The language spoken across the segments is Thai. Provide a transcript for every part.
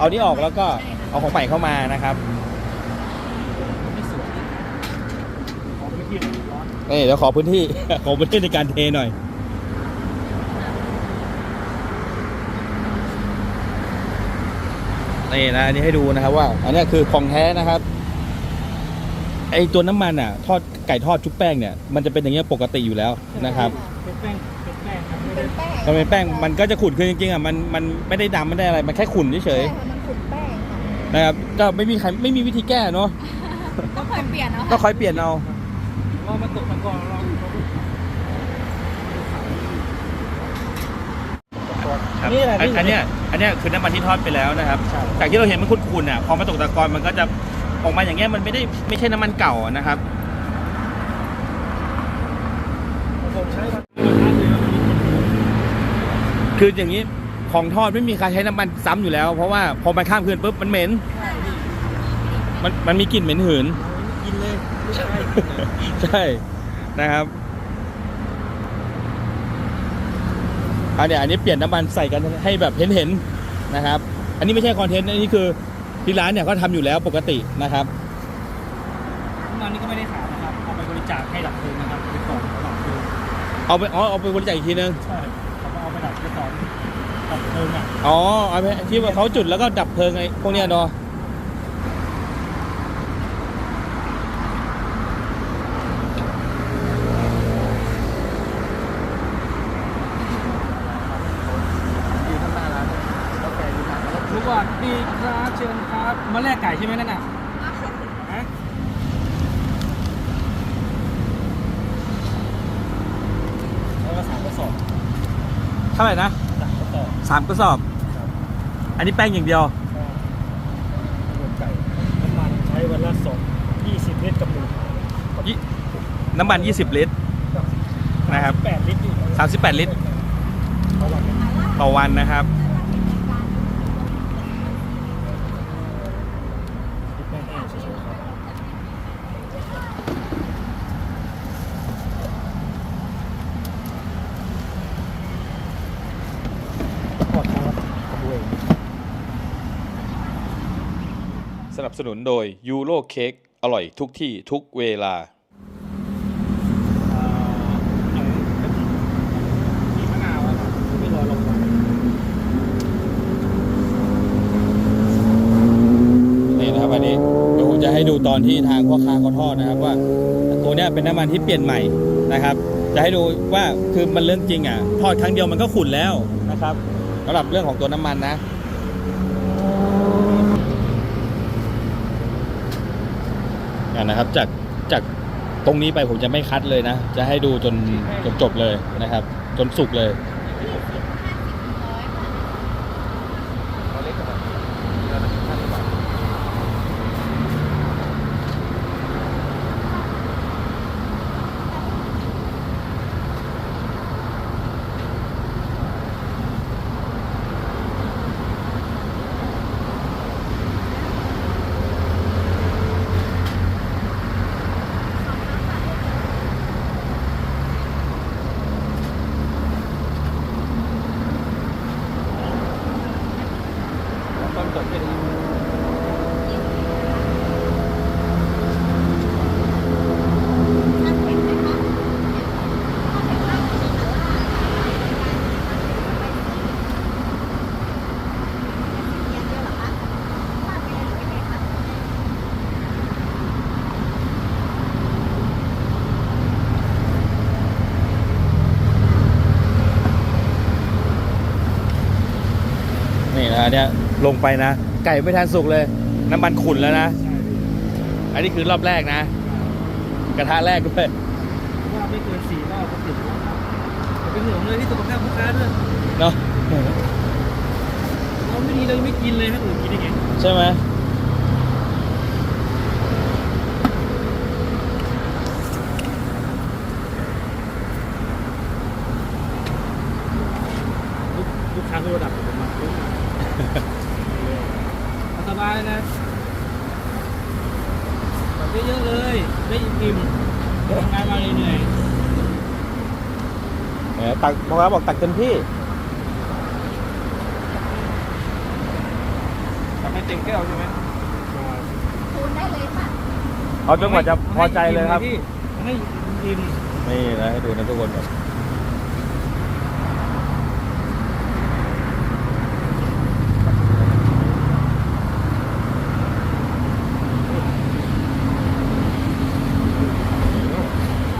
เอานี่ออกแล้วก็เอาของใหม่เข้ามานะครับไม่สวยขอพื้นที่หน่อยร้อนนี่เดี๋ยวขอพื้นที่ ขอพื้นที่ในการเทหน่อยนี่นะอันนี้ให้ดูนะครับว่า อันเนี้ยคือของแท้นะครับไอตัวน้ำมันอะ ทอดไก่ทอดชุบแป้งเนี่ยมันจะเป็นอย่างเงี้ยปกติอยู่แล้วนะครับเป็นแป้งเป็นแป้งครับไม่ได้เป็นแป้งถ้าเป็นแป้งมันก็จะขุ่นคือจริงๆอะมันมันไม่ได้ดำไม่ได้อะไรมันแค่ขุ่นเฉยในะครับก็ไม่มีใครไม่มีวิธีแก้เนาะต้องคอยเปลี่ยนเนาะก็คอยเปลี่ยนเอารอมาตกตะกอนรอนี่แหละอันเนี้ยอันเนี้ยคือน้ำมันที่ทอดไปแล้วนะครับ จากที่เราเห็นมันขุ่นๆอะพอมาตกตะกอนมันก็จะออกมาอย่างเงี้ยมันไม่ได้ไม่ใช่น้ำมันเก่าอะนะครับผมใช้มาคืออย่างนี้ ของทอดไม่มีใครใช้น้ำมันซ้ำอยู่แล้ว เพราะว่าพอมันข้ามคืนปุ๊บมันเหม็น มันมันมีกลิ่นเหม็นหืน กินเลยไม่ใช่ใช่นะครับอันเนี้ยอันนี้เปลี่ยนน้ำมันใส่กันให้แบบเห็นเห็นๆนะครับ อันนี้ไม่ใช่คอนเทนต์อันนี้คือที่ร้านเนี่ยเขาทำอยู่แล้วปกตินะครับ น้ำมันนี่ก็ไม่ได้ขายนะครับเอาไปบริจาคให้ดับเพลิงนะครับไปก่อนดับเพลิงเอาไปอ๋อเอาไปบริจาคอีกทีนึงใช่เขาก็เอาไปดับไปก่อน ดับเพลิงอะอ๋อเอาไปที่ว่าเขาจุดแล้วก็ดับเพลิงไอ้พวกเนี้ยเนาะอยู่ข้างหน้าร้านแล้วแกอยู่หน้าร้านสวัสดีครับเชิญครับมาแลกไก่ใช่ไหมนั่นน่ะฮะแล้วก็สามกระสอบเท่าไหร่นะ สามกระสอบสามกระสอบ ครับอันนี้แป้งอย่างเดียวรวมไก่น้ำมันใช้วันละสองยี่สิบลิตรกับหนึ่งยี่ น้ำมัน 20 ลิตรนะครับ แปดลิตรอยู่38 ลิตร ต่อวัน ต่อวันนะครับ ลิตรแม่แห้งเฉยๆครับขอดครับขบวย ส นับสนุนโดยยูโรเค้กอร่อยทุกที่ทุกเวลาอ่าอะไรนะมีมะนาวอะครับไม่รอลงวันนี่นะครับอันนี้เดี๋ยวผมจะให้ดูตอนที่ทางพ่อค้าเขาทอดนะครับว่า ตัวเนี้ยเป็นน้ำมันที่เปลี่ยนใหม่นะครับ จะให้ดูว่าคือมันเรื่องจริงอะทอดครั้งเดียวมันก็ขุ่นแล้วนะครับสำหรับเรื่องของตัวน้ำมันนะ อ่านะครับ จากจากตรงนี้ไปผมจะไม่คัดเลยนะ จะให้ดูจนจนจบเลยนะครับ จนสุกเลย ต้นจบเป็น นี่นะเนี่ยลงไปนะ ไก่ไม่ทันสุกเลย น้ำมันขุ่นแล้วนะ อันนี้คือรอบแรกนะ กระทะแรกด้วยว่าไม่เกินสี่รอบก็ติดแล้วแต่เป็นห่วงเลยที่สุขภาพลูกค้าด้วยเนาะเราไม่ดีเรายังไม่กินเลยให้อื่นกินได้ไงใช่ไหมลูกลูกค้าคือระดับผมมาลูกค้าเอาส บายนะแบบเยอะๆเลยได้อิ่มๆทำงานมาเหนื่อยแหมตักพ่อค้าบอกตักเต็มที่ๆเต็มแก้วใช่ไหมคูณได้เลยค่ะ เอาจนกว่าจะพอใจเลยครับพี่ให้อิ่ม นี่นะให้ดูนะทุกคนแบบ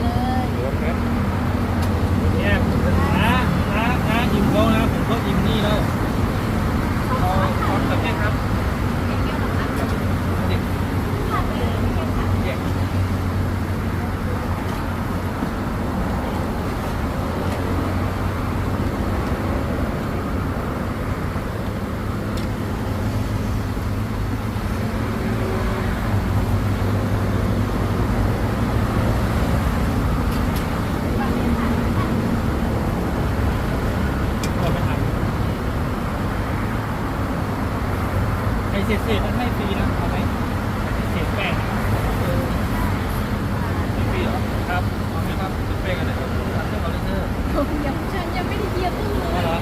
เลย เหลือแค่เนี่ยน้าน้าน้าอิ่มเขานะผมก็อิ่มนี่แล้วเอาเอาสักแค่ครับ เป็นเกี๊ยวหรอคะ เด็ก ค่ะไปเลยไม่ใช่ค่ะ แยก ก็ไม่ทันไอเศษเศษมันให้ฟรีนะเอาไหมเศษแป้งเออไม่ฟรีเหรอครับเอาไหมครับเศษแป้งกันนะครับทำเพื่อคอลเลกเตอร์ ผมยังฉันยังไม่ได้เยียบตู้เล เอา ย เหรอ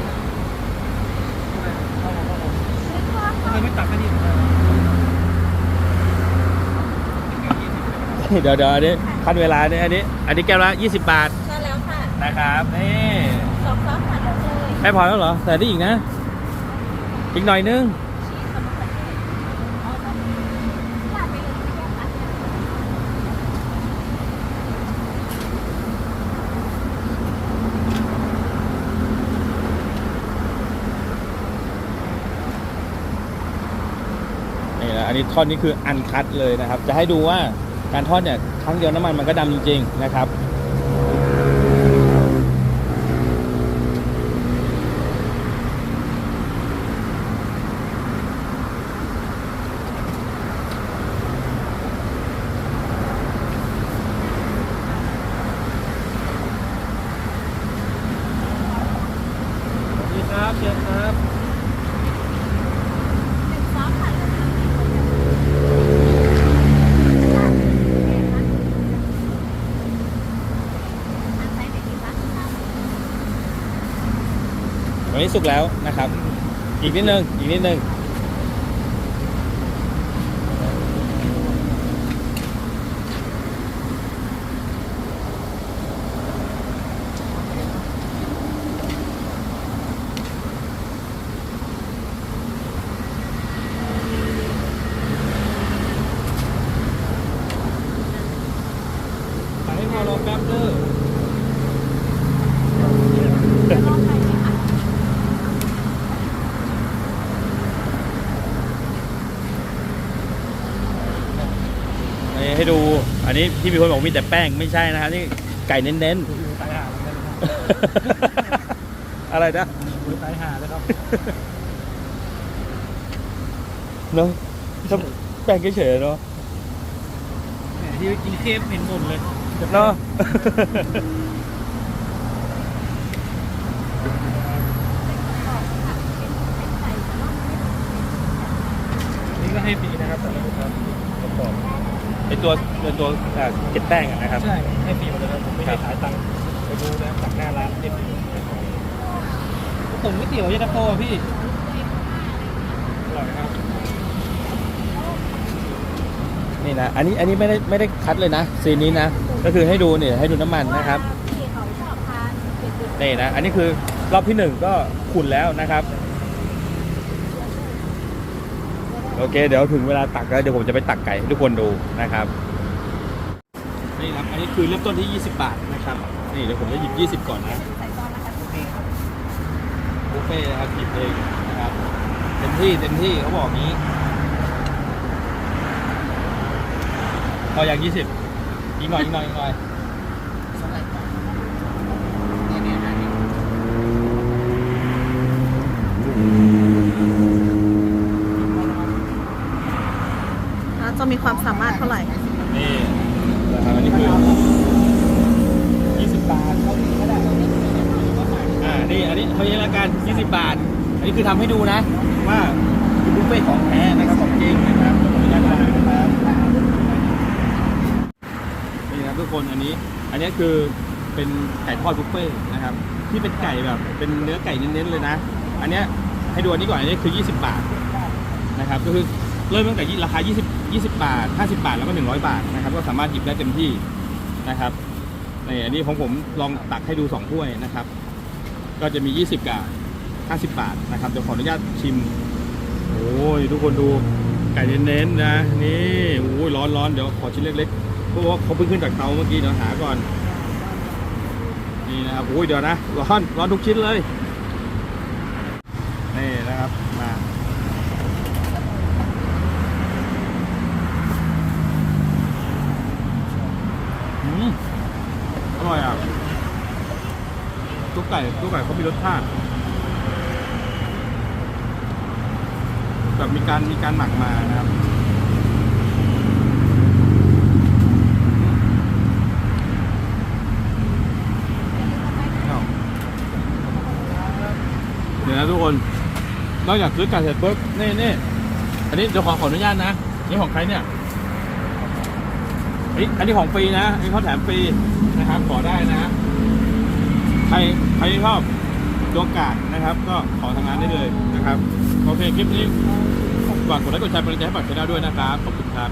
เข้ามาเข้ามา แล้วก็ ทำไมไม่ตักให้ดีเหมือนกัน เดี๋ยวเดี๋ยวอันนี้ขั้นเวลาเนี่ยอันนี้ อันนี้แก้วละ20 บาทใช่แล้วค่ะนะครับนี่สองซอสค่ะเดี๋ยวเลยไม่พอแล้วเหรอแต่ได้อีกนะ อีกหน่อยนึงชีสกับมะเขือเทศอ๋อครับค่ะไปเลยไม่ใช่ค่ะนี่นะอันนี้ทอดนี่คืออันคัดเลยนะครับ จะให้ดูว่า การทอดเนี่ยครั้งเดียวน้ำมันมันก็ดำจริงๆนะครับ สวัสดีครับเชิญครับ หนึ่งซอสค่ะอันใส่ไหนดีคะ วันนี้ สุกแล้วนะครับ อีกนิดนึงอีกนิดนึงขายให้พอรอแป๊บเด้อ แล้วก็ใส่ไหมคะ นี่ให้ดู อั นนี้ที่มีคนบอกมีแต่แป้งไม่ใช่นะครับนี่ไก่เน้นดูตายห่าเหมือนกันนะครับๆอะไรนะดูตายห่าเลยครับเนาะถ้าแป้งเฉยๆเนาะแหมที่กินเคฟเห็นหมดเลยเนาะ นี่ก็ให้ฟรีนะครับแต่ละลูกค้าประก อบไอตัวตัวตัวอ่าเก็บแป้งอะนะครับ ใช่ให้ฟรีหมดเลยครับผมไม่ได้ขายตังค์ไปดูนะจากหน้าร้านให้ฟรีผมก๋วยเตี๋ยวเย็นตาโฟอะพี่อร่อยนะครับนี่นะ อันนี้อันนี้ไม่ได้ไม่ได้คัดเลยนะซีนนี้นะ ก็คือให้ดูเนี่ยให้ดูน้ำมันนะครับพี่เขาชอบทานเผ็ดๆ นี่นะ อันนี้คือรอบที่หนึ่งก็ขุนแล้วนะครับ โอเค เดี๋ยวถึงเวลาตักแล้วเดี๋ยวผมจะไปตักไก่ให้ทุกคนดูนะครับ นี่ครับ อันนี้คือเริ่มต้นที่ 20 บาทนะครับ นี่เดี๋ยวผมจะหยิบ 20 ก่อนนะใส่อสนะคะทุกทีบุฟเฟ่นะครับหยิบเองนะครับ เต็มที่เต็มที่เขาบอกงี้ พออย่าง 20อีกหน่อยอีกหน่อยอีกหน่อย แล้วจะมีความ สามารถเท่าไหร่ นี่นะครับอันนี้คือ 20 บาทเท่าอ่า นี่ อันนี้เท่านี้ละกัน 20 บาท อันนี้คือทำให้ดูนะ ว่าคือบุฟเฟ่ต์ของแท้นะครับของจริงนะครับขออนุญาตนะครับนี่นะครับทุกคนอันนี้ อันนี้คือเป็นไก่ทอดบุฟเฟ่ต์นะครับ ที่เป็นไก่แบบเป็นเนื้อไก่เน้นๆเลยนะ อันเนี้ยให้ดูอันนี้ก่อนอันนี้คือ 20 บาทนะครับก็คือ เริ่มตั้งแต่ราคา 20 20 บาท 50 บาท แล้วก็ 100 บาทนะครับ ก็สามารถหยิบได้เต็มที่นะครับในอันนี้ของผมลองตักให้ดู2ถ้วยนะครับ ก็จะมี 20 กับ 50 บาทนะครับ เดี๋ยวขออนุญาตชิม โอ้ย ทุกคนดู ไก่เน้นๆนะ นี่ โอ้ย ร้อนร้อนเดี๋ยวขอชิ้นเล็กๆ เพราะว่าเขาเพิ่งขึ้นจากเตาเมื่อกี้ เดี๋ยวหาก่อน นี่นะครับ โอ้ย เดี๋ยวนะ ร้อน ร้อนทุกชิ้นเลย นี่นะครับ มาอืมอร่อยอะตุ๊ก ไก่ตุ๊กไก่เขามีรสชาติแบบมีการมีการหมักมานะครับเดี๋ยวนะทุกคนนอกจากซื้อไก่เสร็จปุ๊บนี่นี่อันนี้เดี๋ยวขอขออนุญาตนะนี่ของใครเนี่ยอันนี้อันนี้ของฟรีนะอันนี้เขาแถมฟรีนะครับขอได้นะ ครใครที่ชอบดวงกาดนะครับ ก็ขอทางานได้เลยนะครับ โอเคคลิปนี้ฝากกดไลค์กดแชร์เป็นกำลังใจให้บัตรชแนลด้วยนะครับ ขอบคุณครับ